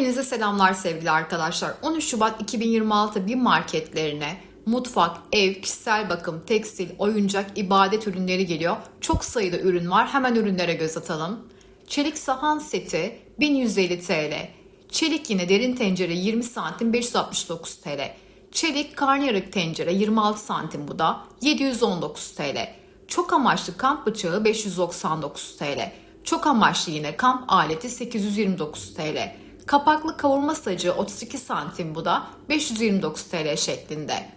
Hepinize selamlar sevgili arkadaşlar. 13 Şubat 2026 bir marketlerine mutfak, ev, kişisel bakım, tekstil, oyuncak, ibadet ürünleri geliyor. Çok sayıda ürün var. Hemen ürünlere göz atalım. Çelik sahan seti 1150 TL. Çelik yine derin tencere 20 santim 569 TL. Çelik karnıyarık tencere 26 santim bu da 719 TL. Çok amaçlı kamp bıçağı 599 TL. Çok amaçlı yine kamp aleti 829 TL. Kapaklı kavurma sacı 32 santim bu da 529 TL şeklinde.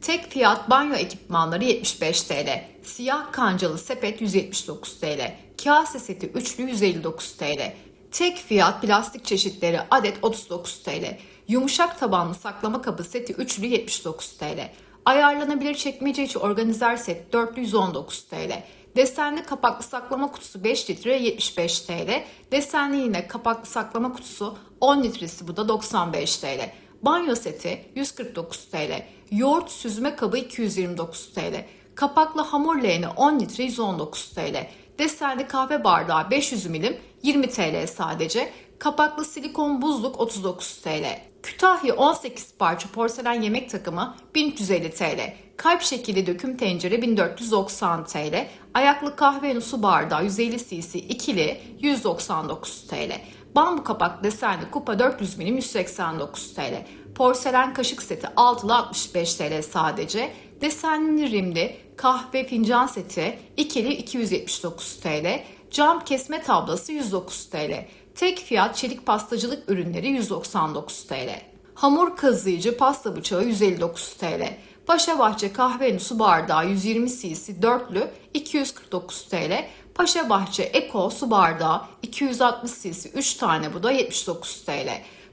Tek fiyat banyo ekipmanları 75 TL. Siyah kancalı sepet 179 TL. Kase seti üçlü 159 TL. Tek fiyat plastik çeşitleri adet 39 TL. Yumuşak tabanlı saklama kabı seti üçlü 79 TL. Ayarlanabilir çekmece içi organizer set 419 TL. Desenli kapaklı saklama kutusu 5 litre 75 TL. Desenli yine kapaklı saklama kutusu 10 litresi bu da 95 TL. Banyo seti 149 TL. Yoğurt süzme kabı 229 TL. Kapaklı hamur leğeni 10 litre 119 TL. Desenli kahve bardağı 500 milim 20 TL sadece. Kapaklı silikon buzluk 39 TL. Kütahya 18 parça porselen yemek takımı 1350 TL. Kalp şekilli döküm tencere 1490 TL. Ayaklı kahve su bardağı 150 cc ikili 199 TL. Bambu kapak desenli kupa 400 milim 189 TL. Porselen kaşık seti altılı 65 TL sadece. Desenli rimli kahve fincan seti ikili 279 TL. Cam kesme tablası 109 TL. Tek fiyat çelik pastacılık ürünleri 199 TL. Hamur kazıyıcı pasta bıçağı 159 TL. Paşa Bahçe kahve su bardağı 120 cc dörtlü 249 TL. Paşa Bahçe Eko su bardağı 260 cc 3 tane bu da 79 TL.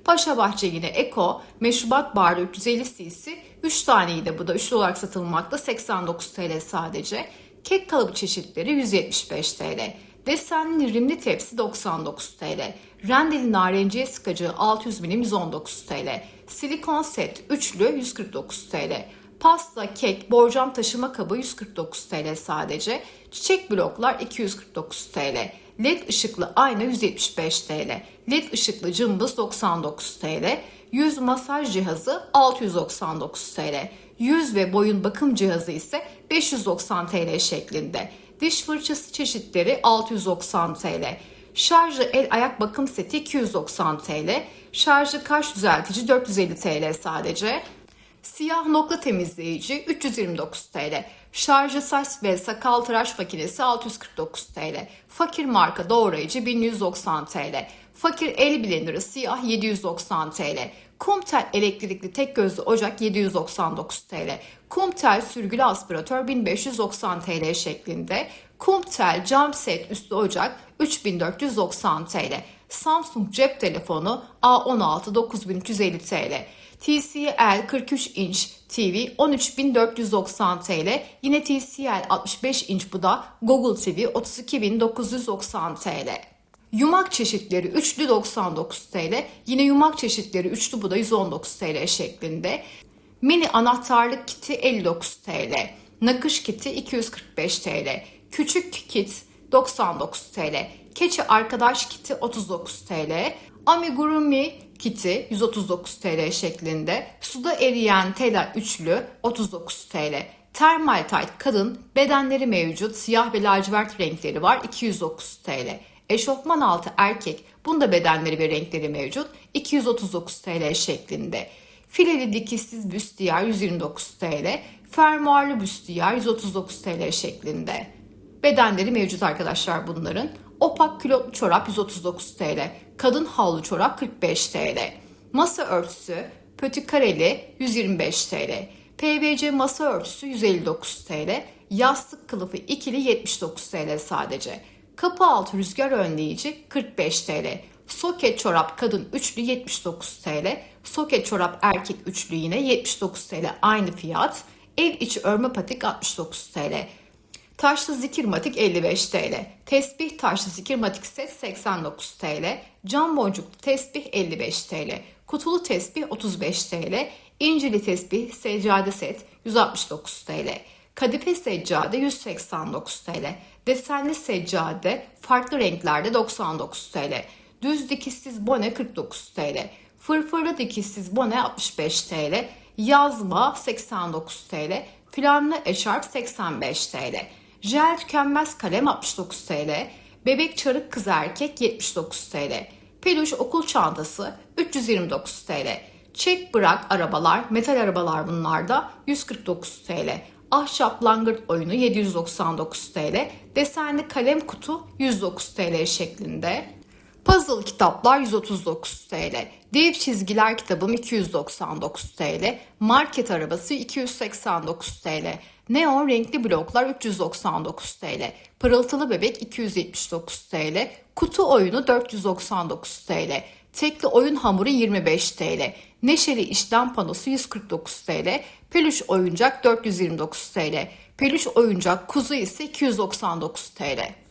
Paşa Bahçe yine Eko meşrubat bardağı 350 cc 3 taneyi de bu da üçlü olarak satılmakta 89 TL sadece. Kek kalıbı çeşitleri 175 TL. Desenli rimli tepsi 99 TL. Rendeli narenciye sıkacı 600 milim 119 TL. Silikon set üçlü 149 TL. Pasta, kek, borcam taşıma kabı 149 TL sadece. Çiçek bloklar 249 TL. LED ışıklı ayna 175 TL. LED ışıklı cımbız 99 TL. Yüz masaj cihazı 699 TL. Yüz ve boyun bakım cihazı ise 590 TL şeklinde. Diş fırçası çeşitleri 690 TL. Şarjlı el ayak bakım seti 290 TL. Şarjlı kaş düzeltici 450 TL sadece. Siyah nokta temizleyici 329 TL. Şarjı saç ve sakal tıraş makinesi 649 TL. Fakir marka doğrayıcı 1190 TL. Fakir el blenderı siyah 790 TL. Kumtel elektrikli tek gözlü ocak 799 TL. Kumtel sürgülü aspiratör 1590 TL şeklinde. Kumtel cam set üstü ocak 3490 TL. Samsung cep telefonu A16 9350 TL. TCL 43 inç TV 13490 TL. Yine TCL 65 inç bu da Google TV 32990 TL. Yumak çeşitleri üçlü 99 TL. Yine yumak çeşitleri üçlü bu da 119 TL şeklinde. Mini anahtarlık kiti 59 TL. Nakış kiti 245 TL. Küçük kit 99 TL. Keçi arkadaş kiti 39 TL. Amigurumi kiti 139 TL şeklinde. Suda eriyen tela üçlü 39 TL. Termal tight kadın bedenleri mevcut siyah ve lacivert renkleri var 209 TL. Eşofman altı erkek bunda bedenleri ve renkleri mevcut 239 TL şeklinde. Fileli dikişsiz büstiyer 129 TL. Fermuarlı büstiyer 139 TL şeklinde. Bedenleri mevcut arkadaşlar bunların. Opak külotlu çorap 139 TL. Kadın havlu çorap 45 TL. Masa örtüsü pötü kareli 125 TL. PVC masa örtüsü 159 TL. Yastık kılıfı ikili 79 TL sadece. Kapı altı rüzgar önleyici 45 TL. Soket çorap kadın üçlü 79 TL. Soket çorap erkek üçlü yine 79 TL aynı fiyat. Ev içi örme patik 69 TL. Taşlı zikirmatik 55 TL. Tesbih taşlı zikirmatik set 89 TL. Cam boncuklu tesbih 55 TL. Kutulu tesbih 35 TL. İncili tesbih seccade set 169 TL. Kadife seccade 189 TL. Desenli seccade farklı renklerde 99 TL. Düz dikişsiz bone 49 TL. Fırfırlı dikişsiz bone 65 TL. Yazma 89 TL. Flanlı eşarp 85 TL. Jel tükenmez kalem 69 TL. Bebek çarık kız erkek 79 TL. Peluş okul çantası 329 TL. Çek bırak arabalar, metal arabalar bunlarda 149 TL. Ahşap langırt oyunu 799 TL. Desenli kalem kutu 109 TL şeklinde. Puzzle kitaplar 139 TL. Dev çizgiler kitabım 299 TL. Market arabası 289 TL. Neon renkli bloklar 399 TL. Pırıltılı bebek 279 TL. Kutu oyunu 499 TL. Tekli oyun hamuru 25 TL. Neşeli işlem panosu 149 TL. Peluş oyuncak 429 TL. Peluş oyuncak kuzu ise 299 TL.